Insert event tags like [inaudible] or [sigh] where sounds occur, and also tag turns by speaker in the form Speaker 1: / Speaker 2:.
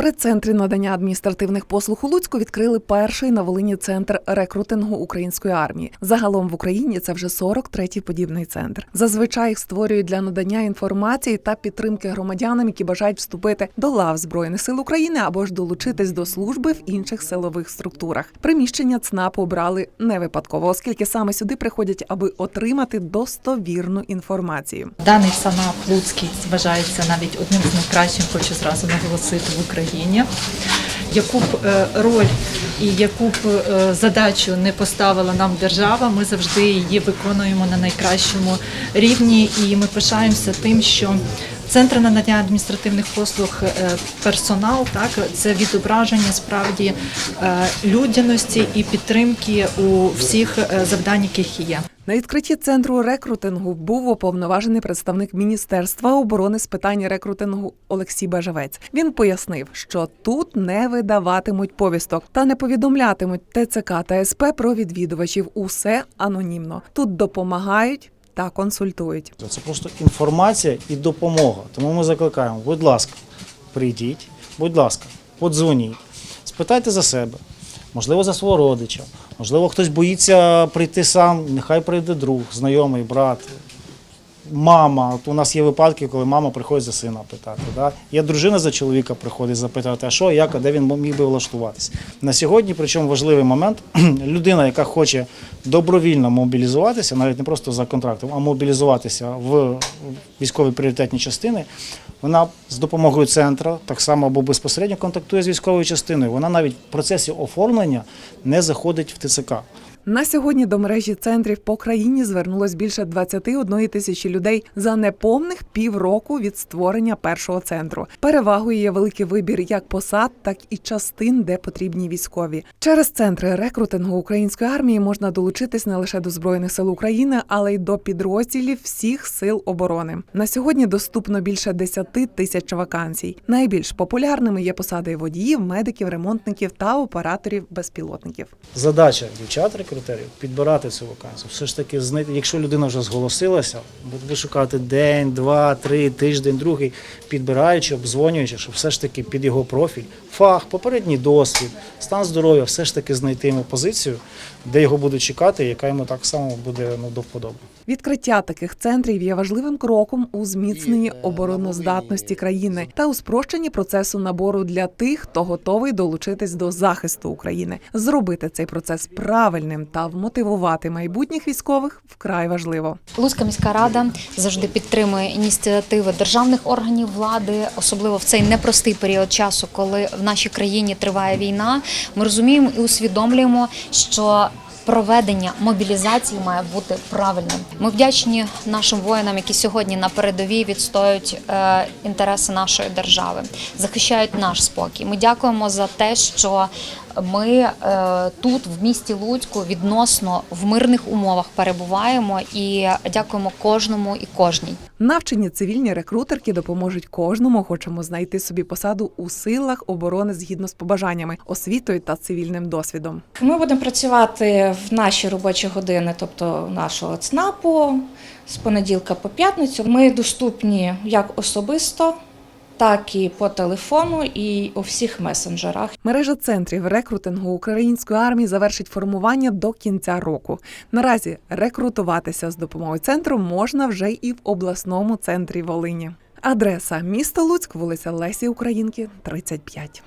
Speaker 1: прес-центрі надання адміністративних послуг у Луцьку відкрили перший на Волині центр рекрутингу української армії. Загалом в Україні це вже 43-й подібний центр. Зазвичай їх створюють для надання інформації та підтримки громадянам, які бажають вступити до лав збройних сил України або ж долучитись до служби в інших силових структурах. Приміщення ЦНАПу обрали не випадково, оскільки саме сюди приходять, аби отримати достовірну інформацію.
Speaker 2: Даний САНАП Луцький вважається навіть одним з найкращих, хочу зразу наголосити в Україні. Яку б е, роль і яку б е, задачу не поставила нам держава, ми завжди її виконуємо на найкращому рівні, і ми пишаємося тим, що Центр надання адміністративних послуг е, персонал так це відображення справді людяності і підтримки у всіх завдань, яких є.
Speaker 1: На відкритті центру рекрутингу був уповноважений представник Міністерства оборони з питань рекрутингу Олексій Бежавець. Він пояснив, що тут не видаватимуть повісток та не повідомлятимуть ТЦК та СП про відвідувачів. Усе анонімно. Тут допомагають та консультують.
Speaker 3: Це просто інформація і допомога. Тому ми закликаємо, будь ласка, прийдіть, будь ласка, подзвоніть, спитайте за себе, можливо, за свого родича, можливо, хтось боїться прийти сам, нехай прийде друг, знайомий, брат. Мама, от у нас є випадки, коли мама приходить за сина питати. Да? Є дружина за чоловіка приходить запитати, а що, як, а де він міг би влаштуватися. На сьогодні, причому важливий момент, [clears throat] людина, яка хоче добровільно мобілізуватися, навіть не просто за контрактом, а мобілізуватися в військові пріоритетні частини, вона з допомогою центру так само або безпосередньо контактує з військовою частиною. Вона навіть в процесі оформлення не заходить в ТЦК.
Speaker 1: На сьогодні до мережі центрів по країні звернулось більше 21 тисячі людей за неповних півроку від створення першого центру. Перевагою є великий вибір як посад, так і частин, де потрібні військові. Через центри рекрутингу української армії можна долучитись не лише до збройних сил України, але й до підрозділів всіх сил оборони. На сьогодні доступно більше 10 тисяч вакансій. Найбільш популярними є посади водіїв, медиків, ремонтників та операторів безпілотників.
Speaker 3: Задача дівчат рекрутерів підбирати цю вакансію. Все ж таки знайти, якщо людина вже зголосилася, буде шукати день, два, три, тиждень, другий, підбираючи, обдзвонюючи, щоб все ж таки під його профіль, фах, попередній досвід, стан здоров'я, все ж таки знайти йому позицію, де його будуть чекати, яка йому так само буде ну, до вподоби.
Speaker 1: Відкриття таких центрів є важливим кроком у зміцненні обороноздатності країни та у спрощенні процесу набору для тих, хто готовий долучитись до захисту України. Зробити цей процес правильним та вмотивувати майбутніх військових вкрай важливо.
Speaker 4: Луцька міська рада завжди підтримує ініціативи державних органів влади, особливо в цей непростий період часу, коли в нашій країні триває війна. Ми розуміємо і усвідомлюємо, що Проведення мобілізації має бути правильним. Ми вдячні нашим воїнам, які сьогодні на передовій відстоюють е, інтереси нашої держави, захищають наш спокій. Ми дякуємо за те, що ми е, тут, в місті Луцьку, відносно в мирних умовах перебуваємо і дякуємо кожному і кожній.
Speaker 1: Навчені цивільні рекрутерки допоможуть кожному охочому знайти собі посаду у силах оборони згідно з побажаннями, освітою та цивільним досвідом.
Speaker 5: Ми будемо працювати в наші робочі години, тобто нашого ЦНАПу, з понеділка по п'ятницю. Ми доступні як особисто, так і по телефону, і у всіх месенджерах.
Speaker 1: Мережа центрів рекрутингу української армії завершить формування до кінця року. Наразі рекрутуватися з допомогою центру можна вже і в обласному центрі Волині. Адреса місто Луцьк, вулиця Лесі Українки, 35.